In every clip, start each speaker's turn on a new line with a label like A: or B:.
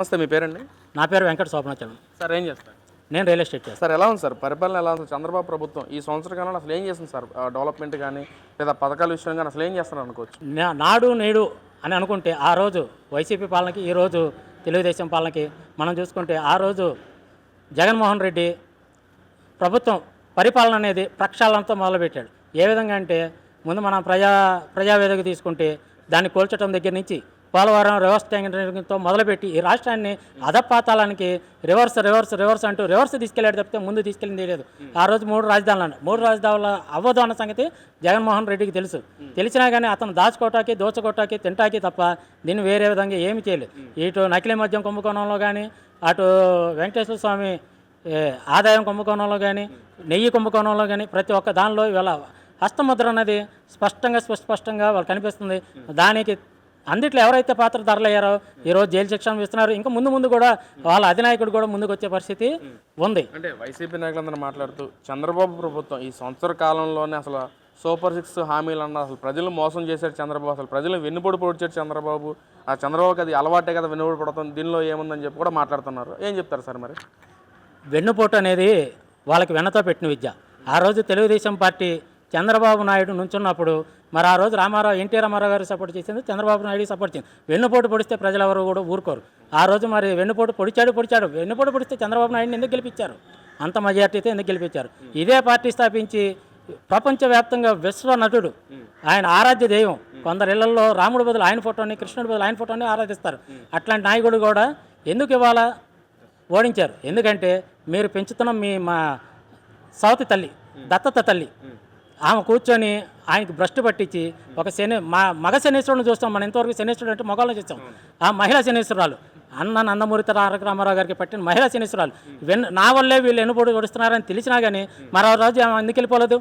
A: నమస్తే మీ పేరండి?
B: నా పేరు వెంకట శోభనాచలం
A: సార్ ఏం చేస్తారు?
B: నేను రియల్ ఎస్టేట్ చేస్తాను.
A: సార్ ఎలా ఉంది సార్? పరిపాలన ఎలా ఉంది? చంద్రబాబు ప్రభుత్వం ఈ సంవత్సర కాలంలో అసలు ఏం చేస్తుంది సార్? డెవలప్మెంట్ కానీ లేదా పథకాల విషయం కానీ అసలు ఏం చేస్తున్నారు అనుకోవచ్చు?
B: నాడు నేడు అని అనుకుంటే ఆ రోజు వైసీపీ పాలనకి ఈ రోజు తెలుగుదేశం పాలనకి మనం చూసుకుంటే ఆ రోజు జగన్మోహన్ రెడ్డి ప్రభుత్వం పరిపాలన అనేది ప్రక్షాళనతో మొదలుపెట్టాడు. ఏ విధంగా అంటే ముందు మనం ప్రజా ప్రజావేదిక తీసుకుంటే దాన్ని కోల్చడం దగ్గర నుంచి పోలవరం రివర్స్ ట్యాంకింగ్తో మొదలుపెట్టి ఈ రాష్ట్రాన్ని అధపాతాలానికి రివర్స్ రివర్స్ రివర్స్ అంటూ రివర్స్ తీసుకెళ్ళాడు తప్పితే ముందు తీసుకెళ్ళింది లేదు ఆ రోజు మూడు రాజధానులు మూడు రాజధానులు అవ్వదు అన్న సంగతి జగన్మోహన్ రెడ్డికి తెలుసు. తెలిసినా కానీ అతను దాచుకోవటానికి దోచుకోవటానికి తింటాకి తప్ప దీన్ని వేరే విధంగా ఏమి చేయలేదు. ఇటు నకిలీ మద్యం కుంభకోణంలో కానీ అటు వెంకటేశ్వర స్వామి ఆదాయం కుంభకోణంలో కానీ నెయ్యి కుంభకోణంలో కానీ ప్రతి ఒక్క దానిలో ఇవాళ హస్తముద్ర అన్నది స్పష్టంగా స్పష్ట- స్పష్టంగా వాళ్ళు కనిపిస్తుంది. దానికి అందుట్లో ఎవరైతే పాత్రధారులయ్యారో ఈరోజు జైలు శిక్షణ ఇస్తున్నారు ఇంకా ముందు ముందు కూడా వాళ్ళ అధినాయకుడు కూడా ముందుకు వచ్చే పరిస్థితి ఉంది.
A: అంటే వైసీపీ నాయకులందరూ మాట్లాడుతూ చంద్రబాబు ప్రభుత్వం ఈ సంవత్సర కాలంలోనే అసలు సూపర్ సిక్స్ హామీలు అన్న అసలు ప్రజలు మోసం చేశాడు చంద్రబాబు. అసలు ప్రజలు వెన్నుపొడి పొడిచాడు చంద్రబాబు. ఆ చంద్రబాబుకి అది అలవాటే కదా వెన్నుపొడి పడుతుంది దీనిలో ఏముందని చెప్పి కూడా మాట్లాడుతున్నారు. ఏం చెప్తారు సార్ మరి?
B: వెన్నుపోటు అనేది వాళ్ళకి వెన్నతో పెట్టిన విద్య. ఆ రోజు తెలుగుదేశం పార్టీ చంద్రబాబు నాయుడు నుంచున్నప్పుడు మరి ఆ రోజు రామారావు ఎన్టీ రామారావు గారు సపోర్ట్ చేసింది చంద్రబాబు నాయుడు సపోర్ట్ చేసింది. వెన్నుపోటు పొడిస్తే ప్రజలు ఎవరు కూడా ఊరుకోరు. ఆ రోజు మరి వెన్నుపోటు పొడిచాడు పొడిచాడు. వెన్నుపోటు పొడిస్తే చంద్రబాబు నాయుడిని ఎందుకు గెలిపించారు? అంత మెజార్టీతో ఎందుకు గెలిపించారు? ఇదే పార్టీ స్థాపించి ప్రపంచవ్యాప్తంగా విశ్వ నటుడు. ఆయన ఆరాధ్య దైవం. కొందరు ఇళ్ళలో రాముడి బదులు ఆయన ఫోటోని కృష్ణుడి బదులు ఆయన ఫోటోని ఆరాధిస్తారు. అట్లాంటి నాయకుడు కూడా ఎందుకు ఇవాళ ఓడించారు? ఎందుకంటే మీరు పెంచుతున్న మీ మా సవతి తల్లి దత్తత తల్లి. ఆమె కూర్చొని ఆయనకి భ్రష్టు పట్టించి ఒక శని మా మగ శనేశ్వరుని చూస్తాం. మనం ఇంతవరకు శనేశ్వరుడు అంటే మగవాళ్ళని చూస్తాం. ఆ మహిళా శనేశ్వరాలు అన్న నందమూరి తారక రామారావు గారికి పట్టిన మహిళా శనేశ్వరాలు వెన్ నా వల్లే వీళ్ళు ఎన్నుబడి కొడుస్తున్నారని తెలిసినా కానీ మరో రోజు ఆమె ఎందుకు వెళ్ళిపోలేదు?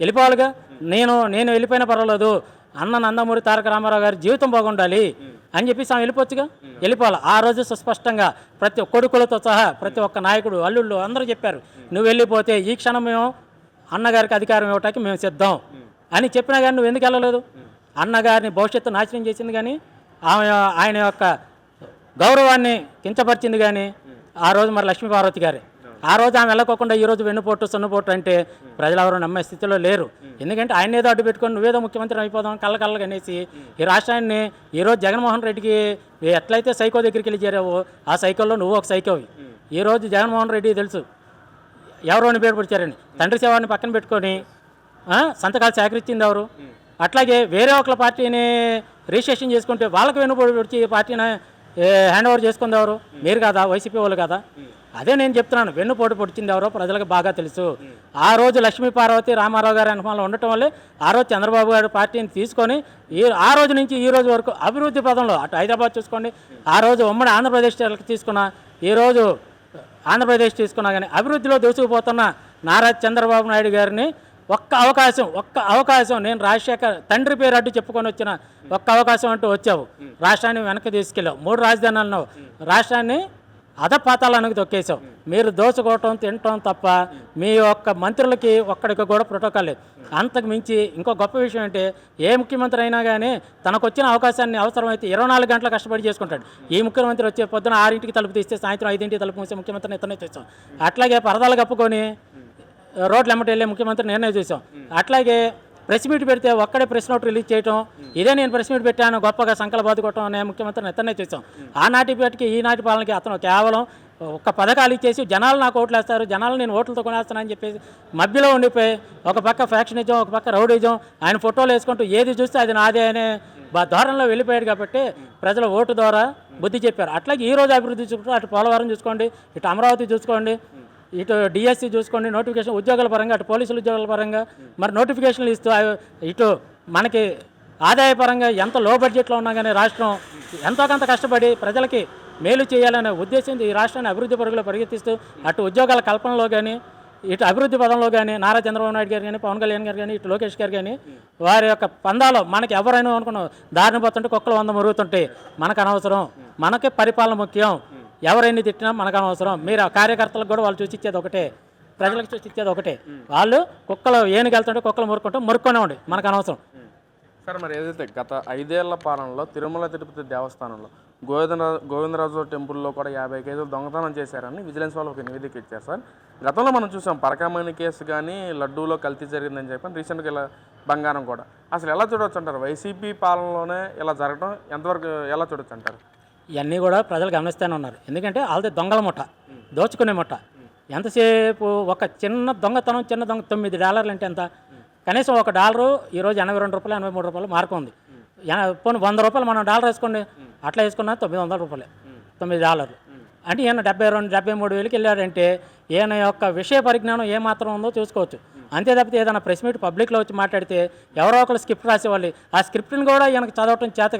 B: వెళ్ళిపోవాలిగా? నేను నేను వెళ్ళిపోయినా పర్వాలేదు. అన్న నందమూరి తారక రామారావు గారి జీవితం బాగుండాలి అని చెప్పేసి ఆమె వెళ్ళిపోవచ్చుగా? వెళ్ళిపోవాలి? ఆ రోజు సుస్పష్టంగా ప్రతి ఒక్క కొడుకులతో సహా ప్రతి ఒక్క నాయకుడు అల్లుళ్ళు అందరూ చెప్పారు. నువ్వు వెళ్ళిపోతే ఈ క్షణం మేము అన్నగారికి అధికారం ఇవ్వటానికి మేము సిద్ధం. అని చెప్పినా కానీ నువ్వు ఎందుకు వెళ్ళలేదు? అన్నగారిని భవిష్యత్తు నాశనం చేసింది కానీ ఆమె ఆయన యొక్క గౌరవాన్ని కించపరిచింది కానీ ఆ రోజు మరి లక్ష్మీ పార్వతి గారే. ఆ రోజు ఆమె వెళ్ళకోకుండా ఈ రోజు వెన్నుపోటు సన్నుపోటు అంటే ప్రజలు ఎవరు నమ్మే స్థితిలో లేరు. ఎందుకంటే ఆయన ఏదో అడ్డు పెట్టుకొని నువ్వేదో ముఖ్యమంత్రి అయిపోదాం కళ్ళ కళ్ళగా అనేసి ఈ రాష్ట్రాన్ని ఈరోజు జగన్మోహన్ రెడ్డికి ఎట్లయితే సైకో దగ్గరికి వెళ్ళి చేరావో ఆ సైకోలో నువ్వు ఒక సైకోవి. ఈరోజు జగన్మోహన్ రెడ్డి తెలుసు ఎవరు అని పేరు పొడిచారని తండ్రి సేవాన్ని పక్కన పెట్టుకొని సంతకాలు సేకరించింది ఎవరు? అట్లాగే వేరే ఒకళ్ళ పార్టీని రిజిస్ట్రేషన్ చేసుకుంటే వాళ్ళకి వెనుబడి వచ్చి ఈ పార్టీని హ్యాండ్ ఓవర్ చేసుకుంది ఎవరు? మీరు కదా వైసీపీ వాళ్ళు కదా? అదే నేను చెప్తున్నాను వెన్నుపోటు పొడిచింది ఎవరో ప్రజలకు బాగా తెలుసు. ఆ రోజు లక్ష్మీ పార్వతి రామారావు గారి అనుమానంలో ఉండటం వల్లే ఆ రోజు చంద్రబాబు గారి పార్టీని తీసుకొని ఈ ఆ రోజు నుంచి ఈ రోజు వరకు అభివృద్ధి పదంలో అటు హైదరాబాద్ చూసుకోండి ఆ రోజు ఉమ్మడి ఆంధ్రప్రదేశ్ తీసుకున్న ఈ రోజు ఆంధ్రప్రదేశ్ తీసుకున్నా కానీ అభివృద్ధిలో దూసుకుపోతున్న నారా చంద్రబాబు నాయుడు గారిని ఒక్క అవకాశం ఒక్క అవకాశం నేను రాజశేఖర్ తండ్రి పేరు అడ్డు చెప్పుకొని వచ్చిన ఒక్క అవకాశం అంటూ వచ్చావు. రాష్ట్రాన్ని వెనక్కి తీసుకెళ్ళావు. మూడు రాజధానులు రాష్ట్రాన్ని అధపాతాలకు తొక్కేసాం మీరు దోచుకోవటం తినటం తప్ప మీ యొక్క మంత్రులకి ఒక్కడికి కూడా ప్రోటోకాల్ లేదు. అంతకు మించి ఇంకో గొప్ప విషయం అంటే ఏ ముఖ్యమంత్రి అయినా కానీ తనకు వచ్చిన అవకాశాన్ని అవసరమైతే ఇరవై నాలుగు గంటలు కష్టపడి చేసుకుంటాడు. ఈ ముఖ్యమంత్రి వచ్చే పొద్దున ఆరింటికి తలుపు తీస్తే సాయంత్రం ఐదింటికి తలుపు మూసే ముఖ్యమంత్రిని ఇతనే చూస్తాం. అట్లాగే పరదాలు కప్పుకొని రోడ్లు ఎమ్మటి వెళ్ళే ముఖ్యమంత్రి నేనే చూసాం. అట్లాగే ప్రెస్ మీట్ పెడితే ఒక్కడే ప్రెస్ నోట్ రిలీజ్ చేయటం ఇదే నేను ప్రెస్ మీట్ పెట్టాను గొప్పగా సంకలబాదు కొట్టడం అనే ముఖ్యమంత్రిని ఇతనే చూసాం. ఆనాటి పేటికి ఈనాటి పాలనకి అతను కేవలం ఒక్క పథకాలు ఇచ్చేసి జనాలు నాకు ఓట్లు వేస్తారు జనాలు నేను ఓట్లతో కొనేస్తానని చెప్పేసి మధ్యలో ఉండిపోయి ఒక పక్క ఫ్యాక్షనిజం ఒక పక్క రౌడిజం ఆయన ఫోటోలు వేసుకుంటూ ఏది చూస్తే అది నాదే అనే ధోరణిలో వెళ్ళిపోయాడు కాబట్టి ప్రజల ఓటు ద్వారా బుద్ధి చెప్పారు. అట్లాగే ఈ రోజు అభివృద్ధి చూసుకుంటే అటు పోలవరం చూసుకోండి ఇటు అమరావతి చూసుకోండి ఇటు డిఎస్సి చూసుకోండి నోటిఫికేషన్ ఉద్యోగాల పరంగా అటు పోలీసుల ఉద్యోగాల పరంగా మరి నోటిఫికేషన్లు ఇస్తూ ఇటు మనకి ఆదాయపరంగా ఎంత లో బడ్జెట్లో ఉన్నా కానీ రాష్ట్రం ఎంతో కొంత కష్టపడి ప్రజలకి మేలు చేయాలనే ఉద్దేశంతో ఈ రాష్ట్రాన్ని అభివృద్ధి పరుగులో పరిగెత్తిస్తూ అటు ఉద్యోగాల కల్పనలో కానీ ఇటు అభివృద్ధి పదంలో కానీ నారా చంద్రబాబు నాయుడు గారు కానీ పవన్ కళ్యాణ్ గారు కానీ ఇటు లోకేష్ గారు కానీ వారి యొక్క పందాలో మనకి ఎవరైనా అనుకున్నాం దారిని పోతుంటే కుక్కలు వంద మురుగుతుంటాయి మనకు అనవసరం మనకి పరిపాలన ముఖ్యం ఎవరైనా తిట్టినా మనకు అనవసరం. మీరు ఆ కార్యకర్తలకు కూడా వాళ్ళు చూసి ఇచ్చేది ఒకటే. ప్రజలకు చూసి ఇచ్చేది ఒకటే. వాళ్ళు కుక్కలు ఏనుగు వెళ్తుంటే కుక్కలు మురుక్కుంటే మురుక్కొనే ఉండి మనకు అనవసరం.
A: సార్ మరి ఏదైతే గత ఐదేళ్ళ పాలనలో తిరుమల తిరుపతి దేవస్థానంలో గోవిందరాజు గోవిందరాజు టెంపుల్లో కూడా యాభై కేజీలు దొంగతనం చేశారని విజిలెన్స్ వాళ్ళు ఒక నివేదిక ఇచ్చారు సార్. గతంలో మనం చూసాం పరకామణి కేసు కానీ లడ్డూలో కల్తీ జరిగిందని చెప్పి రీసెంట్గా ఇలా బంగారం కూడా. అసలు ఎలా చూడొచ్చు అంటారు? వైసీపీ పాలనలోనే ఇలా జరగడం ఎంతవరకు ఎలా చూడొచ్చు అంటారు?
B: ఇవన్నీ కూడా ప్రజలు గమనిస్తూనే ఉన్నారు. ఎందుకంటే వాళ్ళది దొంగల ముఠ దోచుకునే ముఠ. ఎంతసేపు ఒక చిన్న దొంగతనం చిన్న దొంగ తొమ్మిది డాలర్లు అంటే ఎంత? కనీసం ఒక డాలరు ఈరోజు ఎనభై రెండు రూపాయలు ఎనభై మూడు రూపాయలు మార్కు ఉంది. పోనీ వంద రూపాయలు మనం డాలర్ వేసుకోండి. అట్లా వేసుకున్నా తొమ్మిది వందల రూపాయలు తొమ్మిది డాలర్లు. అంటే ఈయన డెబ్బై రెండు డెబ్బై మూడు వేలకి వెళ్ళాడంటే ఈయన యొక్క విషయ పరిజ్ఞానం ఏమాత్రం ఉందో చూసుకోవచ్చు. అంతే తప్పితే ఏదైనా ప్రెస్ మీట్ పబ్లిక్లో వచ్చి మాట్లాడితే ఎవరో ఒకరు స్క్రిప్ట్ రాసేవాళ్ళు. ఆ స్క్రిప్ట్ని కూడా ఈయనకు చదవటం చేత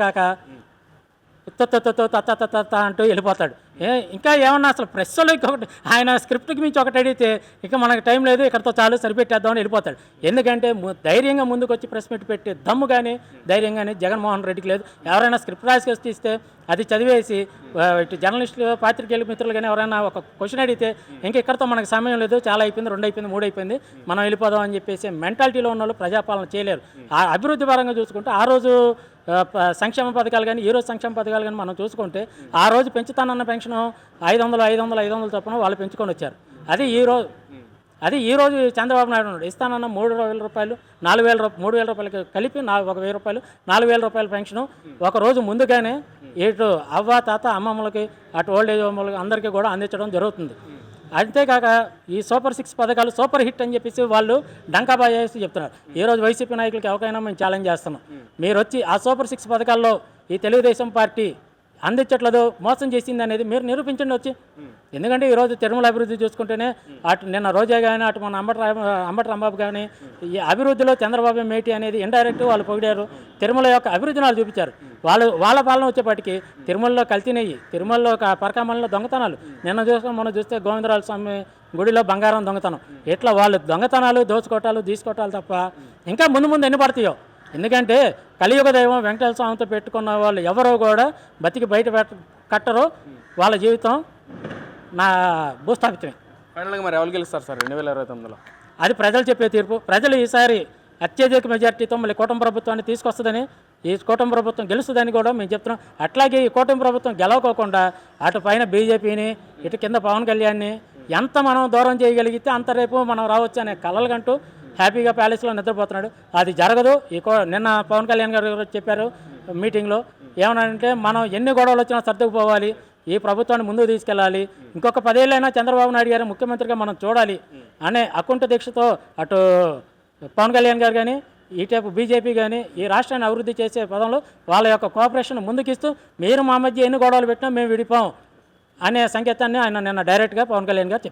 B: కాక అంటూ వెళ్ళిపోతాడు ఏ ఇంకా ఏమన్నా అసలు ప్రెస్లో ఇంకొకటి ఆయన స్క్రిప్ట్కి మించి ఒకటి అడిగితే ఇక మనకు టైం లేదు ఇక్కడతో చాలు సరిపెట్టేద్దామని వెళ్ళిపోతాడు. ఎందుకంటే ధైర్యంగా ముందుకు వచ్చి ప్రెస్ మీట్ పెట్టి దమ్ము కానీ ధైర్యం కానీ జగన్మోహన్ రెడ్డికి లేదు. ఎవరైనా స్క్రిప్ట్ రాసి వస్తే ఇస్తే అది చదివేసి ఇటు జర్నలిస్టులు పాత్రికేయులు మిత్రులు కానీ ఎవరైనా ఒక క్వశ్చన్ అడిగితే ఇంకా ఇక్కడతో మనకు సమయం లేదు చాలా అయిపోయింది రెండు అయిపోయింది మూడు అయిపోయింది మనం వెళ్ళిపోదాం అని చెప్పేసి మెంటాలిటీలో ఉన్న వాళ్ళు ప్రజాపాలన చేయలేరు. ఆ అభివృద్ధి పరంగా చూసుకుంటే ఆ రోజు ప- సంక్షేమ పథకాలు కానీ ఈ రోజు సంక్షేమ పథకాలు కానీ మనం చూసుకుంటే ఆ రోజు పెంచుతానన్న పెన్షన్ ఐదు వందలు ఐదు వందలు ఐదు వందలు చొప్పున వాళ్ళు పెంచుకొని వచ్చారు. అది ఈ రోజు అది ఈ రోజు చంద్రబాబు నాయుడు ఉన్నాడు. ఇస్తానన్న మూడు వేల రూపాయలు నాలుగు వేల రూపాయలు మూడు వేల రూపాయలకి కలిపి నా ఒక వెయ్యి రూపాయలు నాలుగు వేల రూపాయల పెన్షన్ ఒక రోజు ముందుగానే ఇటు అవ్వ తాత అమ్మమ్మలకి అటు ఓల్డ్ ఏజ్ అమ్మలకి అందరికీ కూడా అందించడం జరుగుతుంది. అంతేకాక ఈ సూపర్ సిక్స్ పథకాలు సూపర్ హిట్ అని చెప్పేసి వాళ్ళు డంకా చేసి చెప్తున్నారు. ఈ రోజు వైసీపీ నాయకులకి ఎవరికైనా మేము ఛాలెంజ్ చేస్తున్నాం. మీరు వచ్చి ఆ సూపర్ సిక్స్ పథకాల్లో ఈ తెలుగుదేశం పార్టీ అందించట్లేదు మోసం చేసింది అనేది మీరు నిరూపించండి వచ్చి. ఎందుకంటే ఈరోజు తిరుమల అభివృద్ధి చూసుకుంటేనే అటు నిన్న రోజా కానీ అటు మన అంబట అంబట రాంబాబు కానీ ఈ అభివృద్ధిలో చంద్రబాబు మేటి అనేది ఇండైరెక్ట్ వాళ్ళు పొగిడారు. తిరుమల యొక్క అభివృద్ధిని వాళ్ళు చూపించారు. వాళ్ళు వాళ్ళ పాలన వచ్చేప్పటికి తిరుమలలో కల్తీనయ్యి తిరుమలలో ఒక పరకామణిలో దొంగతనాలు. నిన్న చూసుకొని మనం చూస్తే గోవిందరాజు స్వామి గుడిలో బంగారం దొంగతనం. ఇట్లా వాళ్ళు దొంగతనాలు దోచుకోవటాలు తీసుకోవటాలు తప్ప ఇంకా ముందు ముందు ఎన్ని పడతాయో? ఎందుకంటే కలియుగ దైవం వెంకటేశ్వర స్వామితో పెట్టుకున్న వాళ్ళు ఎవరో కూడా బతికి బయట పెట్ట కట్టరు. వాళ్ళ జీవితం నా భూస్థాపితమే.
A: ఫైనల్గా మరి ఎవరు గెలుస్తారు సార్ రెండు వేల ఇరవై తొమ్మిదిలో?
B: అది ప్రజలు చెప్పే తీర్పు. ప్రజలు ఈసారి అత్యధిక మెజార్టీతో మళ్ళీ కూటమి ప్రభుత్వాన్ని తీసుకొస్తుందని ఈ కూటమి ప్రభుత్వం గెలుస్తుందని కూడా మేము చెప్తున్నాం. అట్లాగే ఈ కూటమి ప్రభుత్వం గెలవకోకుండా అటు పైన బీజేపీని ఇటు కింద పవన్ కళ్యాణ్ని ఎంత మనం దూరం చేయగలిగితే అంత రేపు మనం రావచ్చు అనే కలలు కంటూ హ్యాపీగా ప్యాలెస్లో నిద్రపోతున్నాడు. అది జరగదు. ఈ కో నిన్న పవన్ కళ్యాణ్ గారు చెప్పారు మీటింగ్లో. ఏమనంటే మనం ఎన్ని గొడవలు వచ్చినా సర్దుకుపోవాలి. ఈ ప్రభుత్వాన్ని ముందుకు తీసుకెళ్ళాలి. ఇంకొక పదేళ్ళైనా చంద్రబాబు నాయుడు గారు ముఖ్యమంత్రిగా మనం చూడాలి అనే అకుంఠ దీక్షతో అటు పవన్ కళ్యాణ్ గారు కానీ ఇటేపు బీజేపీ కానీ ఈ రాష్ట్రాన్ని అభివృద్ధి చేసే పదంలో వాళ్ళ యొక్క కోఆపరేషన్ ముందుకిస్తూ మీరు మా మధ్య ఎన్ని గొడవలు పెట్టినా మేము విడిపోం అనే సంకేతాన్ని ఆయన నిన్న డైరెక్ట్గా పవన్ కళ్యాణ్ గారు చెప్పారు.